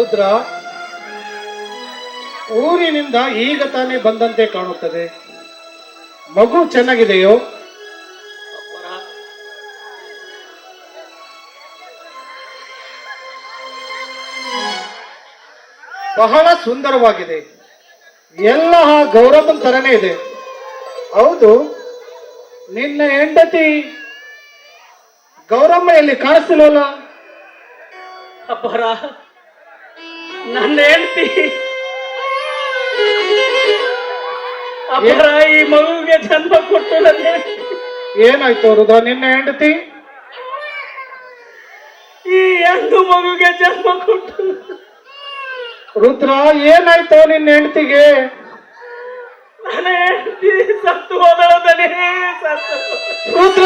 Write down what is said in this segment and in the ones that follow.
ರುದ್ರ ಊರಿನಿಂದ ಈಗ ತಾನೇ ಬಂದಂತೆ ಕಾಣುತ್ತದೆ. ಮಗು ಚೆನ್ನಾಗಿದೆಯೋ? ಬಹಳ ಸುಂದರವಾಗಿದೆ. ಎಲ್ಲ ಗೌರವನ್ ತರನೇ ಇದೆ. ಹೌದು, ನಿನ್ನ ಹೆಂಡತಿ ಗೌರಮ್ಮ ಎಲ್ಲಿ ಕಾಣಿಸ್ತಿಲ್ವಲ್ಲ? ಅಬ್ಬರ ನನ್ನ ಹೆಂಡತಿ. ಈ ಮಗುವಿಗೆ ಜನ್ಮ ಕೊಟ್ಟು ನನ್ನ. ಏನಾಯ್ತು ರುದ್ರ ನಿನ್ನ ಹೆಂಡತಿ? ಈ ಹೆಣ್ಣು ಮಗುಗೆ ಜನ್ಮ ಕೊಟ್ಟು. ರುದ್ರ ಏನಾಯ್ತು ನಿನ್ನ ಹೆಂಡತಿಗೆ? ನನ್ನ ಹೆಂಡತಿ ಸತ್ತು ಹೋದಳದನೇ ಸತ್ತು. ರುದ್ರ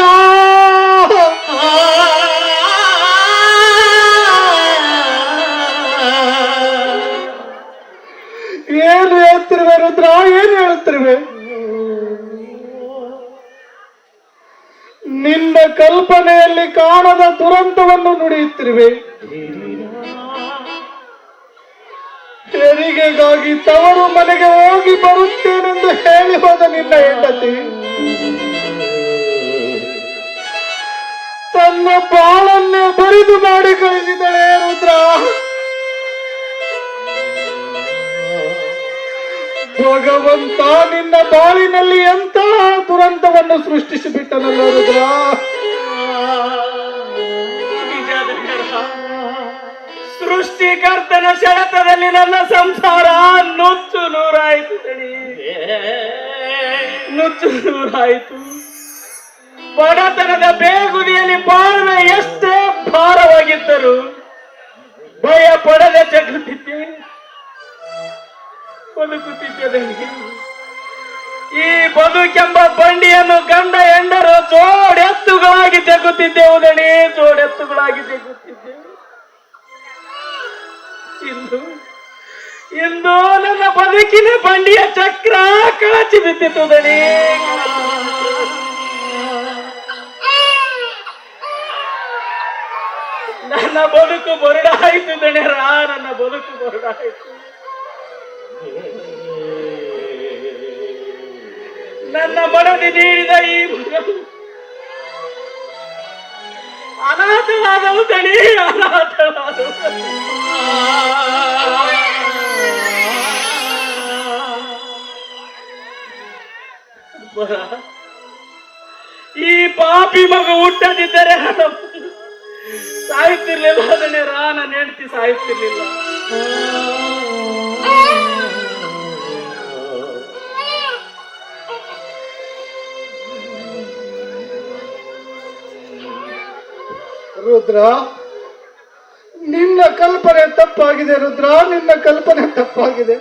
ಕಲ್ಪನೆಯಲ್ಲಿ ಕಾಣದ ದುರಂತವನ್ನು ನುಡಿಯುತ್ತಿರುವೆ. ಹೆರಿಗೆಗಾಗಿ ತವರು ಮನೆಗೆ ಹೋಗಿ ಬರುತ್ತೇನೆಂದು ಹೇಳಿ ಹೋದ ನಿನ್ನ ಹೆಂಡತಿ. ತನ್ನ ಬಾಳನ್ನೇ ಬರಿದು ಮಾಡಿ ಕಳಿಸಿದಳೆ ರುದ್ರ. ಭಗವಂತ ನಿನ್ನ ಬಾಳಿನಲ್ಲಿ ಎಂತಹ ದುರಂತವನ್ನು ಸೃಷ್ಟಿಸಿಬಿಟ್ಟನಲ್ಲ ರುದ್ರ. ಸೃಷ್ಟಿಕರ್ತನ ಶರತದಲ್ಲಿ ನನ್ನ ಸಂಸಾರ ನುಚ್ಚು ನೂರಾಯಿತು ನುಚ್ಚು ನೂರಾಯಿತು. ಬಡತನದ ಬೇಗುದಿಯಲ್ಲಿ ಬಾಳ್ವೆ ಎಷ್ಟೇ ಭಾರವಾಗಿದ್ದರು ಭಯ ಪಡದೆ ಜಗುತ್ತಿದ್ದೆ ಬದುಕುತ್ತಿದ್ದೆ ಈ ಬದುಕೆಂಬ ಬಂಡಿಯನ್ನು ಗಂಡ ಹೆಂಡರು ಜೋಡೆತ್ತುಗಳಾಗಿ ಜಗುತ್ತಿದ್ದೆ ದಣಿ ಜೋಡೆತ್ತುಗಳಾಗಿ ಜಗುತ್ತಿದ್ದೆವು ಇಂದು ನನ್ನ ಬದುಕಿನ ಬಂಡಿಯ ಚಕ್ರ ಕಳಚಿ ಬಿದ್ದಿತು ನನ್ನ ಬದುಕು ಬರಡಾಯಿತು ದಣಿರ ನನ್ನ ಬದುಕು ಬರಡಾಯಿತು. ನನ್ನ ಮನದಿ ನೀಡಿದ ಈ ಅನಾಥವಾದವು ತಡಿ ಅನಾಥವಾದವು. ಈ ಪಾಪಿ ಮಗು ಹುಟ್ಟದಿದ್ದರೆ ನಾನು ಸಾಯುತ್ತಿರ್ಲಿಲ್ಲ. ಅದನ್ನೇ ರಾ ನನ್ನ ಹೆಂಡತಿ ಸಾಯುತ್ತಿರ್ಲಿಲ್ಲ. ರುದ್ರ. ನಿನ್ನ ಕಲ್ಪನೆ ತಪ್ಪಾಗಿದೆ ರುದ್ರ, ನಿನ್ನ ಕಲ್ಪನೆ ತಪ್ಪಾಗಿದೆ.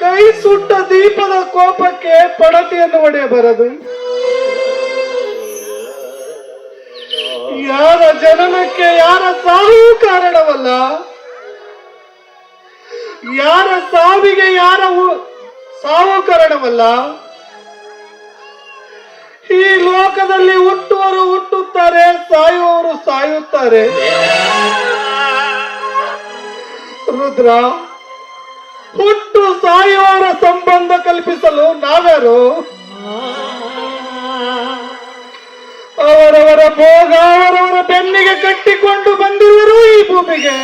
ಕೈ ಸುಟ್ಟ ದೀಪದ ಕೋಪಕ್ಕೆ ಪಡತಿಯನ್ನು ಒಡೆಯಬಾರದು ಯಾರ ಜನನಕ್ಕೆ ಯಾರ ಸಾವು ಕಾರಣವಲ್ಲ. ಯಾರ ಸಾವಿಗೆ ಯಾರ ಸಾವು ಕಾರಣವಲ್ಲ. ಲೋಕದಲ್ಲಿ ಹುಟ್ಟುವರು ಹುಟ್ಟುತ್ತಾರೆ, ಸಾಯುವವರು ಸಾಯುತ್ತಾರೆ. ರುದ್ರ, ಹುಟ್ಟು ಸಾಯುವವರ ಸಂಬಂಧ ಕಲ್ಪಿಸಲು ನಾವ್ಯಾರು ಅವರವರ ಭೋಗ ಅವರವರ ಬೆನ್ನಿಗೆ ಕಟ್ಟಿಕೊಂಡು ಬಂದಿರುವರು ಈ ಭೂಮಿಗೆ.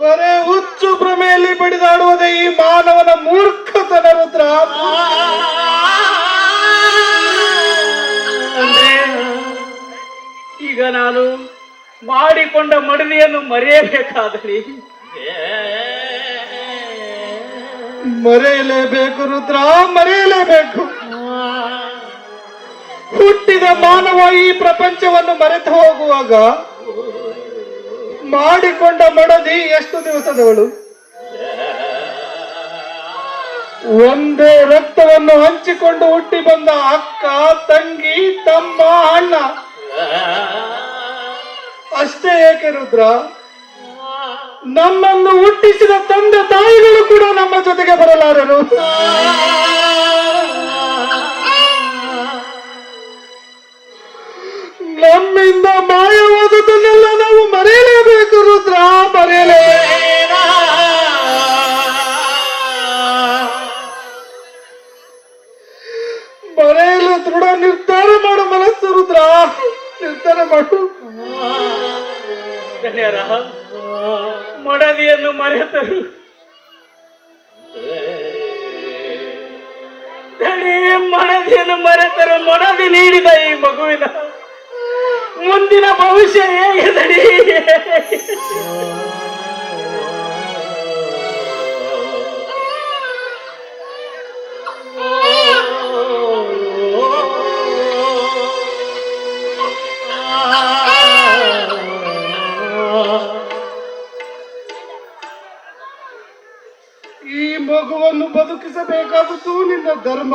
ಬರೇ ಹುಚ್ಚು ಭ್ರಮೆಯಲ್ಲಿ ಬಡಿದಾಡುವುದೇ ಈ ಮಾನವನ ಮೂರ್ಖತನ ರುದ್ರ ಅಂದ್ರೆ ಈಗ ನಾನು ಮಾಡಿಕೊಂಡ ಮಡದಿಯನ್ನು ಮರೆಯಬೇಕಾದಲ್ಲಿ ಮರೆಯಲೇಬೇಕು ರುದ್ರ ಮರೆಯಲೇಬೇಕು. ಹುಟ್ಟಿದ ಮಾನವ ಈ ಪ್ರಪಂಚವನ್ನು ಮರೆತು ಹೋಗುವಾಗ ಮಾಡಿಕೊಂಡ ಮಡದಿ ಎಷ್ಟು ದಿವಸದವಳು? ಒಂದೇ ರಕ್ತವನ್ನು ಹಂಚಿಕೊಂಡು ಹುಟ್ಟಿ ಬಂದ ಅಕ್ಕ, ತಂಗಿ, ತಮ್ಮ, ಅಣ್ಣ. ಅಷ್ಟೇ ಏಕೆ ರುದ್ರ? ನಮ್ಮನ್ನು ಹುಟ್ಟಿಸಿದ ತಂದೆ ತಾಯಿಗಳು ಕೂಡ ನಮ್ಮ ಜೊತೆಗೆ ಬರಲಾರರು. ನಮ್ಮಿಂದ ಮಡದಿಯನ್ನು ಮರೆತರು. ಮಡದಿಯನ್ನು ಮರೆತರು ಮಡದಿ ನೀಡಿದ ಈ ಮಗುವಿನ ಮುಂದಿನ ಭವಿಷ್ಯ ಹೇಗೆ ಮಗುವನ್ನು ನಿನ್ನ ಧರ್ಮ,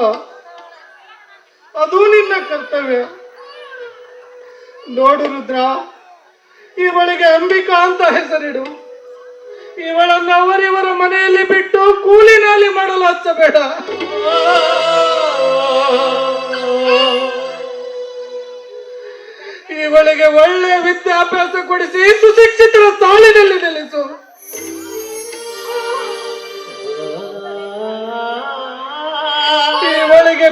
ಅದು ನಿನ್ನ ಕರ್ತವ್ಯ. ನೋಡು ರುದ್ರ, ಇವಳಿಗೆ ಅಂಬಿಕಾ ಅಂತ ಹೆಸರಿಡು. ಇವಳನ್ನು ಅವರಿವರ ಮನೆಯಲ್ಲಿ ಬಿಟ್ಟು ಕೂಲಿ ನಾಲಿ ಮಾಡಲು ಹಚ್ಚಬೇಡ. ಇವಳಿಗೆ ಒಳ್ಳೆಯ ವಿದ್ಯಾಭ್ಯಾಸ ಕೊಡಿಸಿ ಸುಶಿಕ್ಷಿತರ ಸಾಲಿನಲ್ಲಿ ನಿಲ್ಲಿಸು.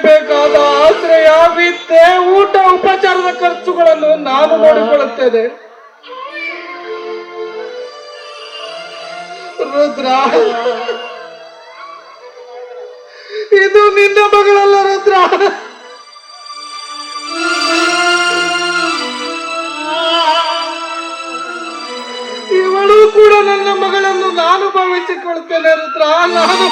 ಬೇಕಾದ ಆಶ್ರಯ, ವಿದ್ಯೆ, ಊಟ, ಉಪಚಾರದ ಖರ್ಚುಗಳನ್ನು ನಾನು ನೋಡಿಕೊಳ್ಳುತ್ತೇನೆ. ರುದ್ರ, ಇದು ನಿನ್ನ ಮಗಳಲ್ಲ ರುದ್ರ. ಇವಳು ಕೂಡ ನನ್ನ ಮಗಳನ್ನು ನಾನು ಭಾವಿಸಿಕೊಳ್ತೇನೆ ರುದ್ರ. ನಾನು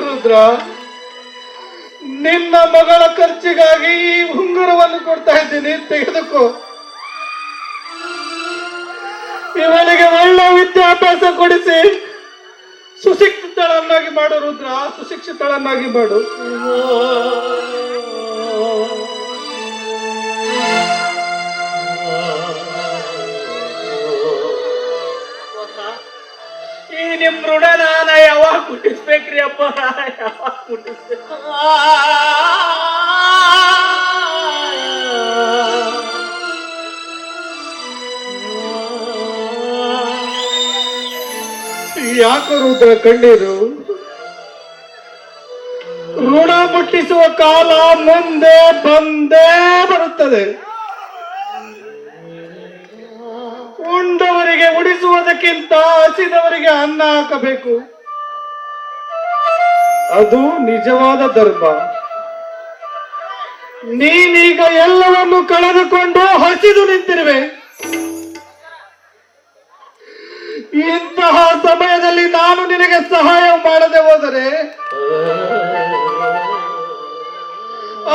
ರುದ್ರ ನಿನ್ನ ಮಗಳ ಖರ್ಚಿಗಾಗಿ ಈ ಉಂಗುರವನ್ನು ಕೊಡ್ತಾ ಇದ್ದೀನಿ ತೆಗೆದುಕೋ. ಇವನಿಗೆ ಒಳ್ಳೆ ವಿದ್ಯಾಭ್ಯಾಸ ಕೊಡಿಸಿ. ಸುಶಿಕ್ಷಿತಳನ್ನಾಗಿ ಮಾಡು ರುದ್ರ ಸುಶಿಕ್ಷಿತಳನ್ನಾಗಿ ಮಾಡು. ಈ ನಿಮ್ ಋಣ ನಾನ ಯಾವಾಗ ಕುಟ್ಟಿಸ್ಬೇಕ್ರಿ ಅಪ್ಪ? ಯಾವಾಗ ಮುಟ್ಟಿಸ್ಬೇಕು ಯಾಕೆ ರುದ್ರ ಕಣ್ಣೀರು. ಋಣ ಮುಟ್ಟಿಸುವ ಕಾಲ ಮುಂದೆ ಬಂದೇ ಬರುತ್ತದೆ. ಉಂಡವರಿಗೆ ಉಡಿಸುವುದಕ್ಕಿಂತ ಹಸಿದವರಿಗೆ ಅನ್ನ ಹಾಕಬೇಕು. ಅದು ನಿಜವಾದ ಧರ್ಮ. ನೀನೀಗ ಎಲ್ಲವನ್ನು ಕಳೆದುಕೊಂಡು ಹಸಿದು ನಿಂತಿರುವೆ. ಇಂತಹ ಸಮಯದಲ್ಲಿ ನಾನು ನಿನಗೆ ಸಹಾಯ ಮಾಡದೆ ಹೋದರೆ,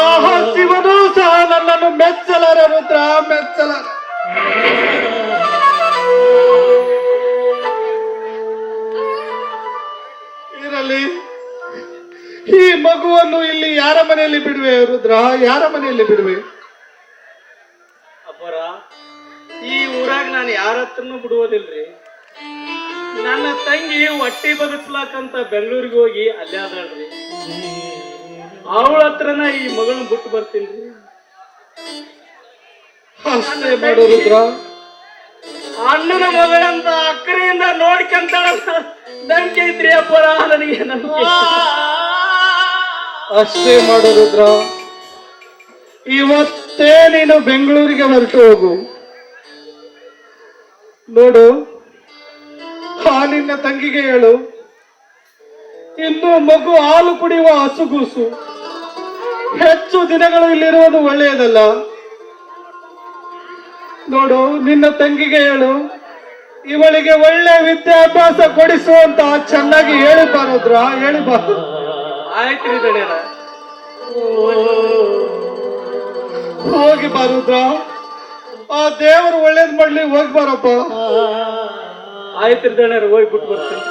ಆಹಾ ಶಿವನು ಸಹ ನನ್ನನ್ನು ಮೆಚ್ಚಲರ ರುದ್ರ ಮೆಚ್ಚಲ ಇರಲಿ. ಈ ಮಗುವನ್ನು ಇಲ್ಲಿ ಯಾರ ಮನೆಯಲ್ಲಿ ಬಿಡುವೆ ರುದ್ರ? ಯಾರ ಮನೆಯಲ್ಲಿ ಬಿಡುವೆ? ಅಪ್ಪರ ಈ ಊರಾಗ ನಾನು ಯಾರ ಹತ್ರನೂ ಬಿಡುವುದಿಲ್ರಿ. ನನ್ನ ತಂಗಿ ಹೊಟ್ಟಿ ಬದುಕ್ಲಾಕಂತ ಬೆಂಗಳೂರಿಗೆ ಹೋಗಿ ಅಲ್ಲೇ ಅದಾಳ್ರಿ. ಅವಳ ಹತ್ರನ ಈ ಮಗಳನ್ನ ಬಿಟ್ಟು ಬರ್ತೀನಿ ಅಣ್ಣನ ಮಗಳಂತ ಅಕ್ಕರೆಯಿಂದ ನೋಡ್ಕಂತ ನಂಬಿಕೆ ಐತ್ರಿ ಅಪ್ಪರ ನನಗೆ ಅಷ್ಟೇ ಮಾಡೋರುದ್ರ ಇವತ್ತೇ ನೀನು ಬೆಂಗಳೂರಿಗೆ ಹೊರಟು ಹೋಗು. ನೋಡು. ನಿನ್ನ ತಂಗಿಗೆ ಹೇಳು. ಇನ್ನು ಮಗು ಹಾಲು ಕುಡಿಯುವ ಹಸುಗೂಸು. ಹೆಚ್ಚು ದಿನಗಳು ಇಲ್ಲಿರುವುದು ಒಳ್ಳೆಯದಲ್ಲ. ನೋಡು ನಿನ್ನ ತಂಗಿಗೆ ಹೇಳು. ಇವಳಿಗೆ ಒಳ್ಳೆ ವಿದ್ಯಾಭ್ಯಾಸ ಕೊಡಿಸುವಂತ ಚೆನ್ನಾಗಿ ಹೇಳಿ ಹೇಳಿಬಾರದು ಹೇಳಿ ಬಾರು ಹೋಗಿ ಬಾರುದ್ರ ಆ ದೇವರು ಒಳ್ಳೇದ್ ಮಾಡ್ಲಿ ಹೋಗಿ ಬಾರಪ್ಪ. ಆಯ್ತು ದಣ್ಯರು ಹೋಗಿ ಬಿಟ್ಟು ಬರ್ತೀನಿ.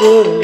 good.